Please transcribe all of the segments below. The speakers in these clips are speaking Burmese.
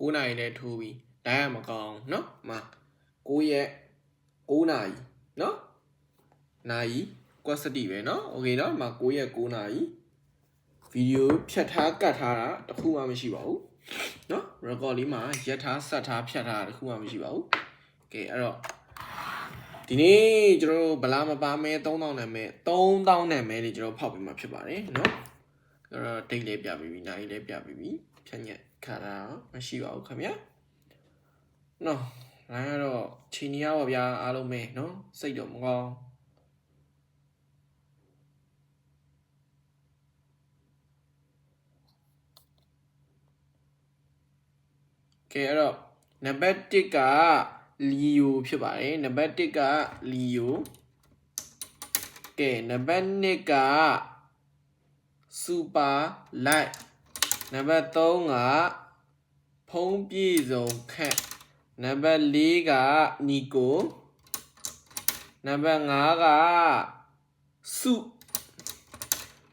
9နာရီနဲ့ထိုးပြီးဒါရမကောင်းเนาะမှာ9ရက်9နာရီเนาะနာရီကွက်စတိပဲเนาะโอเคเนาะမှာ9ရက်9နာရီဗီဒီယိုဖြတ်ထားကတ်ထားတာတစ်ခုမှမရှိပါဘူးเนาะ record လေးမှာရက်ထားဆက်ထားဖြတ်ထားတာတစ်ခုမှမရှိပါဘူးโอเคအဲ့တော့ဒီနေ့ကျွန်တော်တို့ဗလာမပါမဲ3000နဲ့မဲ3000နဲ့မဲလေးကျွန်တော်ဖောက်ပြီးမှဖြစ်ပါတယ်เนาะအဲ့တော့ date လေးပြပြီးပြီနိုင်လေးပြပြီးပြီဖြတ်ညက် ခါတာမရှိပါဘူးခင်ဗျာနော်လိုင်းကတော့ချီနီရပါဗျာအားလုံးပဲနော်စိတ်တော့မကောင်းကဲအဲ့တော့နံပါတ်1ကလီယိုဖြစ်ပါတယ်နံပါတ်1ကလီယိုကဲနံပါတ်2ကစူပါလိုက် နံပါတ်3ကဖုံးပြည့်စုံခန့်နံပါတ်4ကနီကိုနံပါတ်5ကစု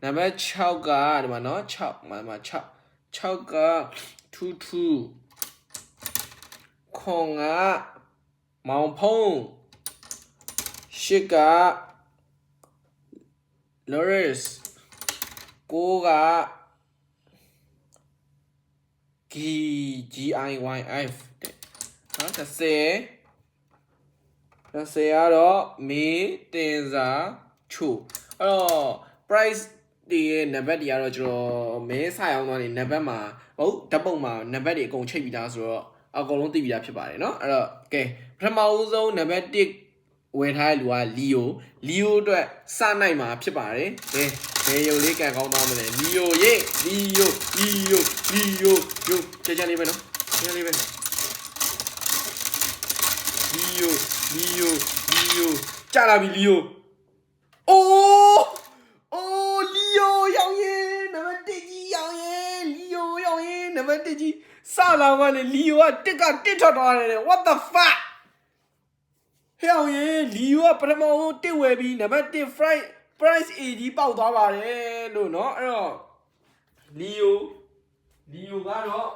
နံပါတ်6ကဒီမှာနော်6မှာမှာ6 6ကထူးထူးခွန်ကမောင်ဖုံးရှစ်က Loris ကိုက G G I Y F တဲ့နော်30 30ကတော့မေတင်စာချို့အဲ့တော့ price ဒီရဲ့နံပါတ်တွေကတော့ကျွန်တော်မဲဆာရောင်းသွားနေနံပါတ်မှာဟုတ်ဓာတ်ပုံမှာနံပါတ်တွေအကုန်ချိန်ပြီးသားဆိုတော့အကုန်လုံးသိပြီးသားဖြစ်ပါတယ်เนาะအဲ့တော့ကဲပထမဦးဆုံးနံပါတ်1 ဝယ်ထားတဲ့လူကလီယိုလီယိုအတွက်စနိုင်မှာဖြစ်ပါတယ်ကဲဘယ်ရုပ်လေးကန်ကောင်းသွားမလဲလီယိုရေလီယိုလီယိုလီယိုယိုကြကြလေးပဲနော်ကြကြလေးပဲလီယိုလီယိုလီယိုကြာလာပြီလီယိုအိုးအိုးလီယိုရောက်ရင်နံပါတ်1ကြီးရောက်ရင်လီယိုရောက်ရင်နံပါတ်1ကြီးစလာမှလေလီယိုကတစ်ကတစ်ထွက်သွားတယ် what the fuck ဟဲ့အောင်ရေလီယိုကပထမဆုံးတစ်ဝယ်ပြီးနံပါတ်1 fry price A ကြီးပေါက်သွားပါတယ်လို့เนาะအဲ့တော့လီယိုလီယိုကတော့နော်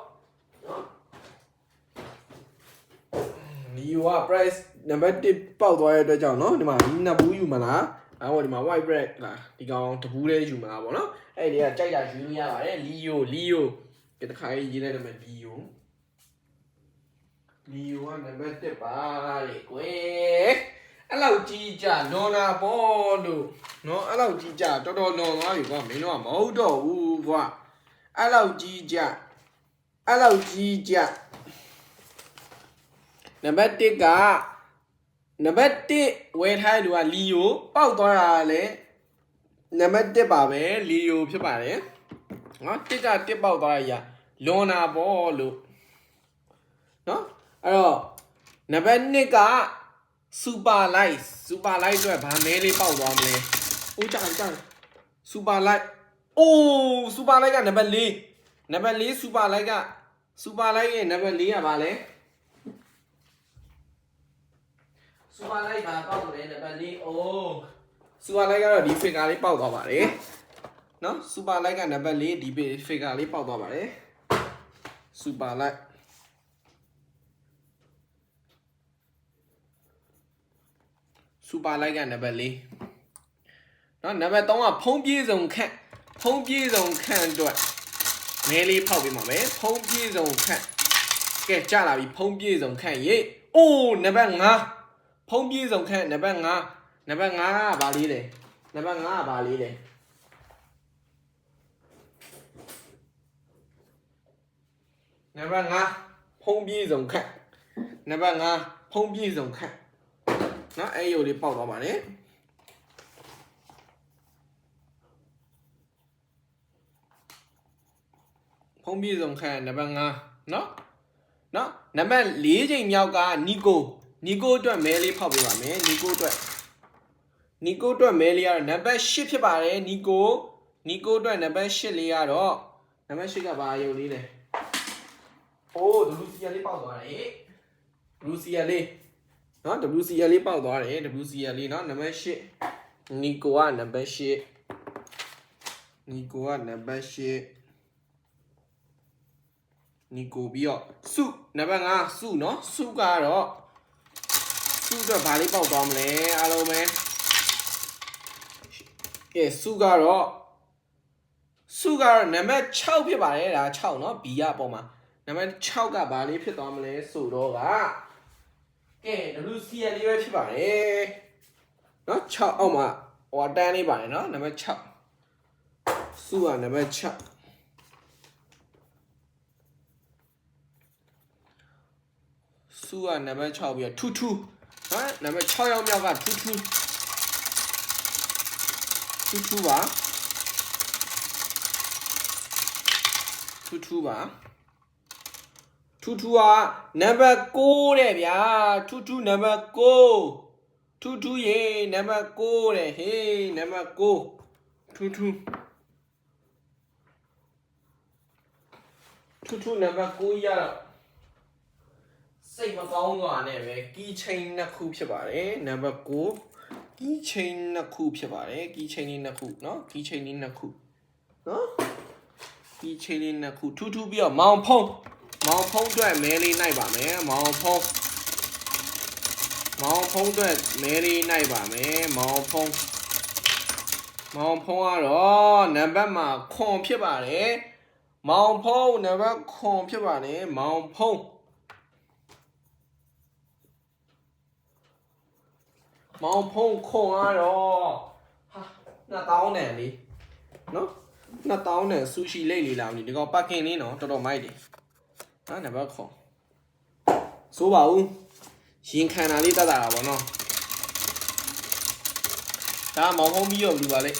လီယိုက price နံပါတ်1ပေါက်သွားတဲ့အတွက်ကြောင့်เนาะဒီမှာဒီနှစ်ဘူးယူမလားအဲ့ဟိုဒီမှာ white bread လားဒီကောင်တဘူးလေးယူမလားပေါ့နော်အဲ့ဒီကကြိုက်တာယူလို့ရပါတယ်လီယိုလီယိုဒီတစ်ခါရေးလိုက်တယ်မယ်လီယို လီယိုကနံပါတ်1ပါလေကွယ်အဲ့လောက်ကြီးကြလွန်တာပေါ့လို့နော်အဲ့လောက်ကြီးကြတော်တော်လွန်သွားပြီကွာမင်းတို့ကမဟုတ်တော့ဘူးကွာအဲ့လောက်ကြီးကြအဲ့လောက်ကြီးကြနံပါတ်1ကနံပါတ်1ဝယ်ထားတဲ့လူကလီယိုပေါက်သွားတာလေနံပါတ်1ပါပဲလီယိုဖြစ်ပါတယ်နော်1က1ပေါက်သွားရလွန်တာပေါ့လို့နော် အဲ့တော့နံပါတ်2က super light super light အတွက်ဗာမဲလေးပေါက်သွားမလဲ။အိုးကြာကြာ super light အိုး super light ကနံပါတ်4နံပါတ်4 super light က super light ရဲ့နံပါတ်4ကဘာလဲ super light ဘာပေါက်မလဲနံပါတ်4အိုး super light ကတော့ဒီ figure လေးပေါက်သွားပါတယ်။နော် super light ကနံပါတ်4ဒီ figure လေးပေါက်သွားပါတယ်။ super light စူပါလိုက်ကနံပါတ်၄နော်နံပါတ်3ကဖုံးပြေစုံခန့်ဖုံးပြေစုံခန့်အတွက်မဲလေးဖောက်ပြီးမှာပဲဖုံးပြေစုံခန့်ကဲကြလာပြီဖုံးပြေစုံခန့်ရေးအိုးနံပါတ်5ဖုံးပြေစုံခန့်နံပါတ်5နံပါတ်5ကဘာလေးလဲနံပါတ်5ကဘာလေးလဲနံပါတ်5ဖုံးပြေစုံခန့်နံပါတ်5ဖုံးပြေစုံခန့် နော်အဲ့ရုပ်လေးပေါက်သွားပါနဲ့ဖုံးပြေဆုံးခန့်နံပါတ်5နော်နော်နံပါတ်4ချိန်မြောက်ကနီကိုနီကိုအတွက်မဲလေးဖောက်ပေးပါမယ်နီကိုအတွက်နီကိုအတွက်မဲလေးကတော့နံပါတ်8ဖြစ်ပါတယ်နီကိုနီကိုအတွက်နံပါတ်8လေးကတော့နံပါတ်8ကဘာရုပ်လေးလဲအိုးဒလူစီယာလေးပေါက်သွားတယ်ဒလူစီယာလေး နော် WCL လေးပေါက်သွားတယ် WCL လေးနော်နံပါတ်8နီကိုကနံပါတ်8နီကိုကနံပါတ်8 နီကိုပြီးတော့စုနံပါတ်5စုเนาะစုကတော့စုတော့ဘာလေးပေါက်သွားမလဲအားလုံးပဲကဲစုကတော့စုကတော့နံပါတ်6ဖြစ်ပါတယ်ဒါ6เนาะ B ရပုံမှာနံပါတ်6ကဘာလေးဖြစ်သွားမလဲဆိုတော့က ကဲ WCL လေးပဲဖြစ်ပါတယ်เนาะ6အောက်မှာဟိုအတန်းလေးပါတယ်เนาะနံပါတ်6စုကနံပါတ်6 စုကနံပါတ်6ပြီးတော့ထူးထူးနော်နံပါတ်6ရောက်မြောက်ကထူးထူးထူးထူးပါထူးထူးပါ ထူးထူးကနံပါတ်6တဲ့ဗျာထူးထူးနံပါတ်6ထူးထူးရေနံပါတ်6တဲ့ဟေးနံပါတ်6ထူးထူးထူးထူးနံပါတ်6ရတော့ စိတ်မကောင်းသွားနဲ့ပဲ key chain နှစ်ခုဖြစ်ပါတယ်နံပါတ်9 key chain နှစ်ခုဖြစ်ပါတယ် key chain လေးနှစ်ခုเนาะ key chain လေးနှစ်ခုเนาะ key chain လေးနှစ်ခုထူးထူးပြီးတော့မောင်ဖုံး မောင်ဖုံးအတွက်မဲလေးနိုင်ပါမယ်မောင်ဖုံးမောင်ဖုံးအတွက်မဲလေးနိုင်ပါမယ်မောင်ဖုံးမောင်ဖုံးကတော့နံပါတ်မှာခွန်ဖြစ်ပါတယ်မောင်ဖုံးနံပါတ်ခွန်ဖြစ်ပါတယ်မောင်ဖုံးမောင်ဖုံးခွန်ကတော့ဟာနှစ်တောင်းနဲ့လေနော်နှစ်တောင်းနဲ့ဆူရှီလိတ်လေးလာမလို့ဒီကောင်ပတ်ကင်လေးနော်တော်တော်မိုက်တယ် ဟာနံပါတ်ခွန်စိုးပါဦးရင်ခံတာလေးတတ်တာပါနော်ဒါမောင်ဖုံးပြီးတော့ဘယ်လိုပါလဲ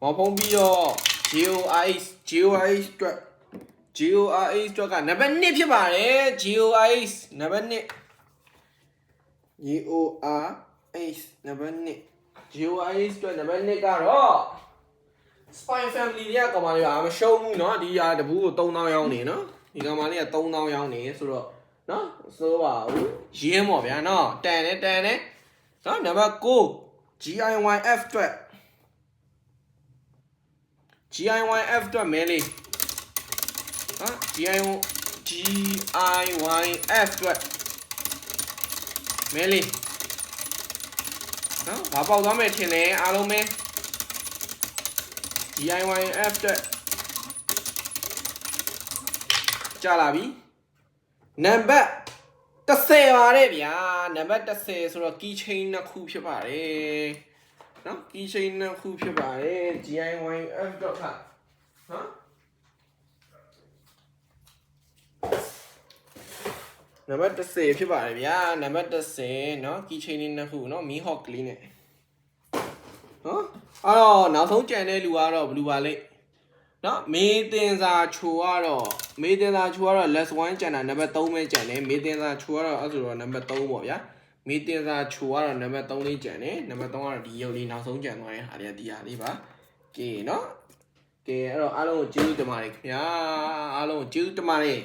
မောင်ဖုံးပြီးတော့ GOIS GOIS အတွက် GOIS အတွက်ကနံပါတ်1ဖြစ်ပါတယ် GOIS နံပါတ်1 G O R H နံပါတ်1 G O R H အတွက်နံပါတ်1ကတော့ Spine Family တွေကကောင်မလေးကမရှုံးဘူးเนาะဒီဟာတပူးကို3000ရောင်းနေเนาะဒီကောင်မလေးက3000ရောင်းနေဆိုတော့เนาะဆိုပါဦးရင်းပေါ့ဗျာเนาะတန်တယ်တန်တယ်เนาะနံပါတ်9 GIYF အတွက် GIYF အတွက်မဲလေးဟာ GIY GIYF အတွက်မဲလေးနော်ဘာပေါက်သွားမယ်ထင်လဲအားလုံးပဲ DIYF အတွက်ကြာလာပြီနံပါတ်30ပါတယ်ဗျာနံပါတ်30ဆိုတော့ key chain နှစ်ခုဖြစ်ပါတယ်နော် key chain နှစ်ခုဖြစ်ပါတယ် DIYF တော့ခနော်နံပါတ်30ဖြစ်ပါတယ်ဗျာနံပါတ်30เนาะ key chain လေးနှစ်ခုเนาะ mi hawk ကလေးနဲ့နော် အဲ့တော့နောက်ဆုံးကြံတဲ့လူကတော့ဘလူပါလိမ့်နော်မေးတင်စာချိုကတော့မေးတင်စာချိုကတော့ less 1ကြံတာနံပါတ်3ပဲကြံတယ်မေးတင်စာချိုကတော့အဲ့ဆိုတော့နံပါတ်3ပေါ့ဗျာမေးတင်စာချိုကတော့နံပါတ်3လေးကြံတယ်နံပါတ်3ကတော့ဒီရုပ်လေးနောက်ဆုံးကြံသွားတဲ့ဟာလေးကဒီဟာလေးပါကဲနော်ကဲအဲ့တော့အားလုံးကိုကျေးဇူးတင်ပါတယ်ခင်ဗျာအားလုံးကိုကျေးဇူးတင်ပါတယ်